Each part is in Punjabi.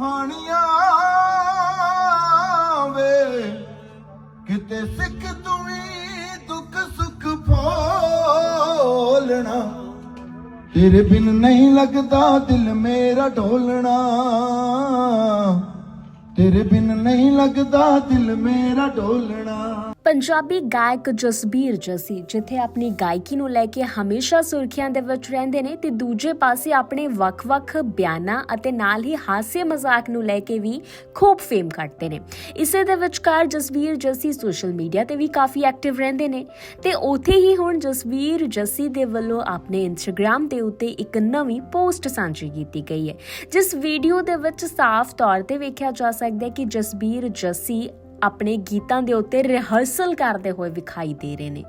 ਹਾਣੀਆਂ ਵੇ। ਕਿਤੇ ਸਿੱਖ ਤੂੰ ਵੀ ਦੁੱਖ ਸੁੱਖ ਫੋਲਣਾ। ਤੇਰੇ ਬਿਨ ਨਹੀਂ ਲੱਗਦਾ ਦਿਲ ਮੇਰਾ ਢੋਲਣਾ। ਤੇਰੇ ਬਿਨ ਨਹੀਂ ਲੱਗਦਾ ਦਿਲ ਮੇਰਾ ਢੋਲਣਾ। ਪੰਜਾਬੀ ਗਾਇਕ ਜਸਬੀਰ ਜੱਸੀ, ਜਿੱਥੇ ਆਪਣੀ ਗਾਇਕੀ ਨੂੰ ਲੈ ਕੇ ਹਮੇਸ਼ਾ ਸੁਰਖੀਆਂ ਦੇ ਵਿੱਚ ਰਹਿੰਦੇ ਨੇ, ਤੇ ਦੂਜੇ ਪਾਸੇ ਆਪਣੇ ਵੱਖ-ਵੱਖ ਬਿਆਨਾਂ ਅਤੇ ਨਾਲ ਹੀ ਹਾਸੇ ਮਜ਼ਾਕ ਨੂੰ ਲੈ ਕੇ ਵੀ ਖੂਬ ਫੇਮ ਕੱਢਦੇ ਨੇ। ਇਸੇ ਦੇ ਵਿਚਕਾਰ ਜਸਬੀਰ ਜੱਸੀ ਸੋਸ਼ਲ ਮੀਡੀਆ ਤੇ ਵੀ ਕਾਫੀ ਐਕਟਿਵ ਰਹਿੰਦੇ ਨੇ। ਤੇ ਉਥੇ ਹੀ ਹੁਣ ਜਸਬੀਰ ਜੱਸੀ ਦੇ ਵੱਲੋਂ ਆਪਣੇ ਇੰਸਟਾਗ੍ਰam ਦੇ ਉੱਤੇ ਇੱਕ ਨਵੀਂ ਪੋਸਟ ਸਾਂਝੀ ਕੀਤੀ ਗਈ ਹੈ। ਜਿਸ ਵੀਡੀਓ ਦੇ ਵਿੱਚ ਸਾਫ਼ ਤੌਰ ਤੇ ਵੇਖਿਆ ਜਾ ਸਕਦਾ ਹੈ ਕਿ ਜਸਬੀਰ ਜੱਸੀ ਆਪਣੇ ਗੀਤਾਂ ਦੇ ਉੱਤੇ ਰਿਹਰਸਲ ਕਰਦੇ ਹੋਏ ਵਿਖਾਈ ਦੇ ਰਹੇ ਨੇ।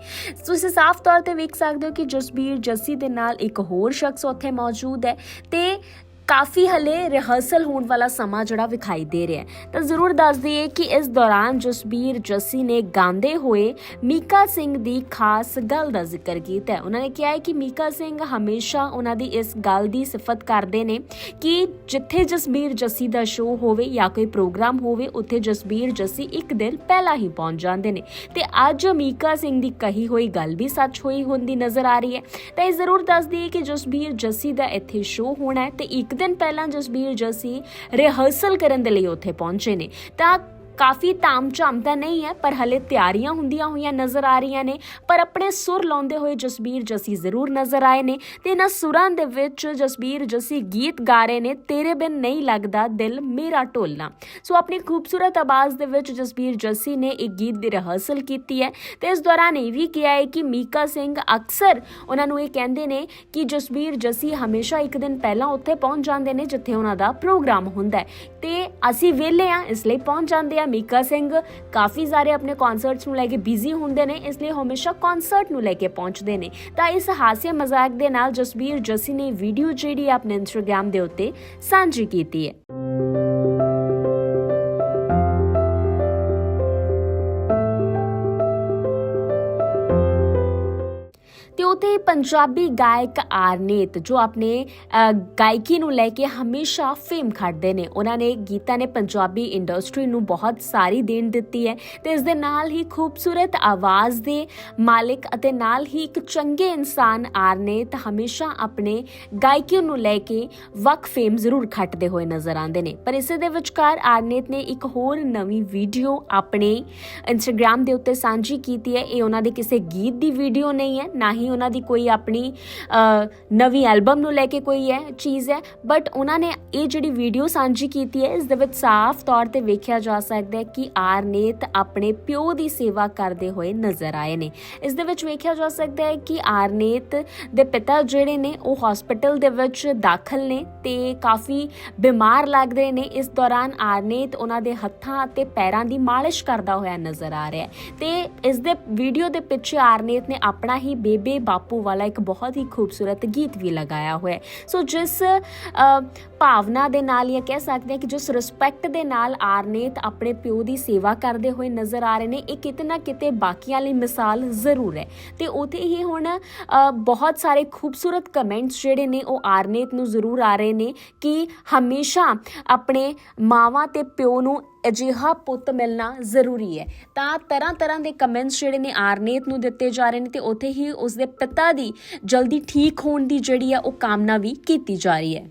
ਤੁਸੀਂ ਸਾਫ਼ ਤੌਰ ਤੇ ਵੇਖ ਸਕਦੇ ਹੋ ਕਿ ਜਸਬੀਰ ਜੱਸੀ ਦੇ ਨਾਲ ਇੱਕ ਹੋਰ ਸ਼ਖਸ ਉੱਥੇ ਮੌਜੂਦ ਹੈ ਤੇ ਕਾਫੀ ਹਲੇ ਰਿਹਰਸਲ ਹੋਣ ਵਾਲਾ ਸਮਾਂ ਜਿਹੜਾ ਵਿਖਾਈ ਦੇ ਰਿਹਾ ਹੈ। ਤਾਂ ਜ਼ਰੂਰ ਦੱਸ ਦਈਏ ਕਿ ਇਸ ਦੌਰਾਨ ਜਸਬੀਰ ਜੱਸੀ ਨੇ ਗਾਉਂਦੇ ਹੋਏ ਮੀਕਾ ਸਿੰਘ ਦੀ ਖਾਸ ਗੱਲ ਦਾ ਜ਼ਿਕਰ ਕੀਤਾ ਹੈ। ਉਹਨਾਂ ਨੇ ਕਿਹਾ ਹੈ ਕਿ ਮੀਕਾ ਸਿੰਘ ਹਮੇਸ਼ਾ ਉਹਨਾਂ ਦੀ ਇਸ ਗੱਲ ਦੀ ਸਿਫਤ ਕਰਦੇ ਨੇ ਕਿ ਜਿੱਥੇ ਜਸਬੀਰ ਜੱਸੀ ਦਾ ਸ਼ੋਅ ਹੋਵੇ ਜਾਂ ਕੋਈ ਪ੍ਰੋਗਰਾਮ ਹੋਵੇ, ਉੱਥੇ ਜਸਬੀਰ ਜੱਸੀ ਇੱਕ ਦਿਨ ਪਹਿਲਾਂ ਹੀ ਪਹੁੰਚ ਜਾਂਦੇ ਨੇ। ਤੇ ਅੱਜ ਮੀਕਾ ਸਿੰਘ ਦੀ ਕਹੀ ਹੋਈ ਗੱਲ ਵੀ ਸੱਚ ਹੋਈ ਹੁੰਦੀ ਨਜ਼ਰ ਆ ਰਹੀ ਹੈ। ਤਾਂ ਇਹ ਜ਼ਰੂਰ ਦੱਸ ਦਈਏ ਕਿ ਜਸਬੀਰ ਜੱਸੀ ਦਾ ਇੱਥੇ ਸ਼ੋਅ ਹੋਣਾ ਹੈ ਤੇ ਇੱਕ ਇੱਕ ਦਿਨ ਪਹਿਲਾਂ ਜਸਬੀਰ ਜੱਸੀ ਰਿਹਰਸਲ ਕਰਨ ਦੇ ਲਈ ਉੱਥੇ ਪਹੁੰਚੇ ਨੇ ਤਾਂ ਕਾਫੀ ਤਾਮਝਾਮ ਤਾਂ ਨਹੀਂ ਹੈ, ਪਰ ਹਲੇ ਤਿਆਰੀਆਂ ਹੁੰਦੀਆਂ ਹੋਈਆਂ ਨਜ਼ਰ ਆ ਰਹੀਆਂ ਨੇ। ਪਰ ਆਪਣੇ ਸੁਰ ਲਾਉਂਦੇ ਹੋਏ ਜਸਬੀਰ ਜੱਸੀ ਜ਼ਰੂਰ ਨਜ਼ਰ ਆਏ ਨੇ ਤੇ ਇਹਨਾਂ ਸੁਰਾਂ ਦੇ ਵਿੱਚ ਜਸਬੀਰ ਜੱਸੀ ਗੀਤ ਗਾ ਰਹੇ ਨੇ, ਤੇਰੇ ਬਿਨ ਨਹੀਂ ਲੱਗਦਾ ਦਿਲ ਮੇਰਾ ਢੋਲਣਾ। ਸੋ ਆਪਣੀ ਖੂਬਸੂਰਤ ਆਵਾਜ਼ ਦੇ ਵਿੱਚ ਜਸਬੀਰ ਜੱਸੀ ਨੇ ਇੱਕ ਗੀਤ ਦੀ ਰਿਹਰਸਲ ਕੀਤੀ ਹੈ ਤੇ ਇਸ ਦੌਰਾਨ ਇਹ ਵੀ ਕਿਹਾ ਹੈ ਕਿ ਮੀਕਾ ਸਿੰਘ ਅਕਸਰ ਉਹਨਾਂ ਨੂੰ ਇਹ ਕਹਿੰਦੇ ਨੇ ਕਿ ਜਸਬੀਰ ਜੱਸੀ ਹਮੇਸ਼ਾ ਇੱਕ ਦਿਨ ਪਹਿਲਾਂ ਉੱਥੇ ਪਹੁੰਚ ਜਾਂਦੇ ਨੇ, ਜਿੱਥੇ ਉਹਨਾਂ ਦਾ ਪ੍ਰੋਗਰਾਮ ਹੁੰਦਾ ਹੈ। ਤੇ ਅਸੀਂ ਵਿਹਲੇ ਆ ਇਸ ਲਈ ਪਹੁੰਚ ਜਾਂਦੇ ਆ ਮੀਕਾ ਸਿੰਘ। ਕਾਫੀ ਸਾਰੇ ਆਪਣੇ ਕਨਸਰਟਸ ਨੂੰ ਲੈ ਕੇ ਬਿਜ਼ੀ ਹੁੰਦੇ ਨੇ, ਇਸ ਲਈ ਹਮੇਸ਼ਾ ਕਨਸਰਟ ਨੂੰ ਲੈ ਕੇ ਪਹੁੰਚਦੇ ਨੇ। ਤਾਂ ਇਸ ਹਾਸੇ ਮਜ਼ਾਕ ਦੇ ਨਾਲ ਜਸਬੀਰ ਜੱਸੀ ਨੇ ਵੀਡੀਓ ਜਿਹੜੀ ਆਪਣੇ ਇੰਸਟਾਗ੍ਰam ਦੇ ਉੱਤੇ ਸਾਂਝੀ ਕੀਤੀ ਹੈ। ਉਥੇ ਪੰਜਾਬੀ ਗਾਇਕ ਆਰਨੇਤ, ਜੋ ਆਪਣੇ ਗਾਇਕੀ ਨੂੰ ਲੈ ਕੇ ਹਮੇਸ਼ਾ ਫੇਮ ਖੱਟਦੇ ਨੇ। ਉਹਨਾਂ ਨੇ ਗੀਤਾਂ ਨੇ ਪੰਜਾਬੀ ਇੰਡਸਟਰੀ ਨੂੰ ਬਹੁਤ ਸਾਰੀ ਦੇਣ ਦਿੱਤੀ ਹੈ ਤੇ ਇਸ ਦੇ ਨਾਲ ਹੀ ਖੂਬਸੂਰਤ ਆਵਾਜ਼ ਦੇ ਮਾਲਿਕ ਅਤੇ ਨਾਲ ਹੀ ਇੱਕ ਚੰਗੇ ਇਨਸਾਨ ਆਰਨੇਤ ਹਮੇਸ਼ਾ ਆਪਣੇ ਗਾਇਕੀ ਨੂੰ ਲੈ ਕੇ ਵਕ ਫੇਮ ਜ਼ਰੂਰ ਖੱਟਦੇ ਹੋਏ ਨਜ਼ਰ ਆਉਂਦੇ ਨੇ। ਪਰ ਇਸੇ ਦੇ ਵਿਚਕਾਰ ਆਰਨੇਤ ਨੇ ਇੱਕ ਹੋਰ ਨਵੀਂ ਵੀਡੀਓ ਆਪਣੇ ਇੰਸਟਾਗ੍ਰam ਦੇ ਉੱਤੇ ਸਾਂਝੀ ਕੀਤੀ ਹੈ। ਇਹ ਉਹਨਾਂ ਦੇ ਕਿਸੇ ਗੀਤ ਦੀ ਵੀਡੀਓ ਨਹੀਂ ਹੈ, ਨਾ ਹੀ ਉਹਨਾਂ ਦੀ ਕੋਈ ਆਪਣੀ ਨਵੀਂ ਐਲਬਮ ਨੂੰ ਲੈ ਕੇ ਕੋਈ ਹੈ, ਚੀਜ਼ ਹੈ। ਬਟ ਉਹਨਾਂ ਨੇ ਇਹ ਜਿਹੜੀ ਵੀਡੀਓ ਸਾਂਝੀ ਕੀਤੀ ਹੈ, ਇਸ ਦੇ ਵਿੱਚ ਸਾਫ਼ ਤੌਰ ਤੇ ਵੇਖਿਆ ਜਾ ਸਕਦਾ ਹੈ ਕਿ ਆਰਨੇਤ ਆਪਣੇ ਪਿਓ ਦੀ ਸੇਵਾ ਕਰਦੇ ਹੋਏ ਨਜ਼ਰ ਆਏ ਨੇ। ਇਸ ਦੇ ਵਿੱਚ ਵੇਖਿਆ ਜਾ ਸਕਦਾ ਹੈ ਕਿ ਆਰਨੇਤ ਦੇ ਪਿਤਾ ਜਿਹੜੇ ਨੇ, ਉਹ ਹਸਪੀਟਲ ਦੇ ਵਿੱਚ ਦਾਖਲ ਨੇ ਤੇ ਕਾਫੀ ਬਿਮਾਰ ਲੱਗ ਰਹੇ ਨੇ। ਇਸ ਦੌਰਾਨ ਆਰਨੇਤ ਉਹਨਾਂ ਦੇ ਹੱਥਾਂ ਅਤੇ ਪੈਰਾਂ ਦੀ ਮਾਲਿਸ਼ ਕਰਦਾ ਹੋਇਆ ਨਜ਼ਰ ਆ ਰਿਹਾ ਹੈ। ਤੇ ਇਸ ਦੇ ਵੀਡੀਓ ਦੇ ਪਿੱਛੇ ਆਰਨੇਤ ਨੇ ਆਪਣਾ ਹੀ ਬੇਬੇ ਬਾਪੂ ਵਾਲਾ ਇੱਕ ਬਹੁਤ ਹੀ ਖੂਬਸੂਰਤ ਗੀਤ ਵੀ ਲਗਾਇਆ ਹੋਇਆ ਹੈ ਸੋ ਜਿਸ ਭਾਵਨਾ ਦੇ ਨਾਲ ਜਾਂ ਕਹਿ ਸਕਦੇ ਹਾਂ ਕਿ ਜਿਸ ਰਿਸਪੈਕਟ ਦੇ ਨਾਲ ਆਰਨੇਤ ਆਪਣੇ ਪਿਓ ਦੀ ਸੇਵਾ ਕਰਦੇ ਹੋਏ ਨਜ਼ਰ ਆ ਰਹੇ ਨੇ, ਇਹ ਕਿਤੇ ਨਾ ਕਿਤੇ ਬਾਕੀਆਂ ਲਈ ਮਿਸਾਲ ਜ਼ਰੂਰ ਹੈ। ਤੇ ਉਥੇ ਹੀ ਹੁਣ ਬਹੁਤ ਸਾਰੇ ਖੂਬਸੂਰਤ ਕਮੈਂਟਸ ਜਿਹੜੇ ਨੇ, ਉਹ ਆਰਨੇਤ ਨੂੰ ਜ਼ਰੂਰ ਆ ਰਹੇ ਨੇ ਕਿ ਹਮੇਸ਼ਾ ਆਪਣੇ ਮਾਵਾਂ ਤੇ ਪਿਓ ਨੂੰ ਅਜਿਹਾ ਪੁੱਤ ਮਿਲਣਾ ਜ਼ਰੂਰੀ ਹੈ। ਤਾਂ ਤਰ੍ਹਾਂ ਤਰ੍ਹਾਂ ਦੇ ਕਮੈਂਟਸ ਜਿਹੜੇ ਨੇ, ਆਰਨੇਤ ਨੂੰ ਦਿੱਤੇ ਜਾ ਰਹੇ ਨੇ ਤੇ ਉੱਥੇ ਹੀ ਉਸਦੇ ਪਿਤਾ ਦੀ ਜਲਦੀ ਠੀਕ ਹੋਣ ਦੀ ਜਿਹੜੀ ਆ ਉਹ ਕਾਮਨਾ ਵੀ ਕੀਤੀ ਜਾ ਰਹੀ ਹੈ।